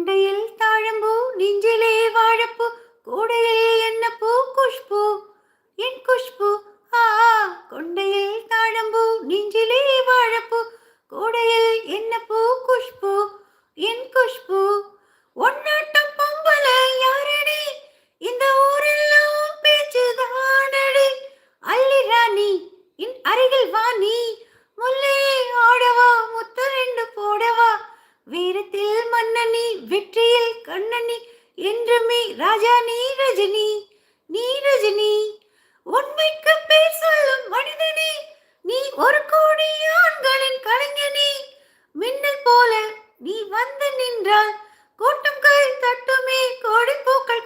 தொண்டையில் தாழம்பூ நெஞ்சிலே வாழப்பூ கூடையில் என்ன பூ? குஷ்பு. என் குஷ்பு. ஆ கொண்டையில் தாழம்பூ நெஞ்சிலே வாழப்பூ கூடையில் என்ன பூ? குஷ்பு. என் குஷ்பு. வெற்றியில் கண்ணனி என்றுமே ராஜா நீரஜினி நீரஜினி. நீ ரஜினி உண்மைக்கு பேர் சொல்லும் மனிதனே நீ ஒரு கோடி ஆண்களின் கலைஞனே. மின்னல் போல நீ வந்து நின்றால் கூட்டம் தட்டுமே கோடி பூக்கள்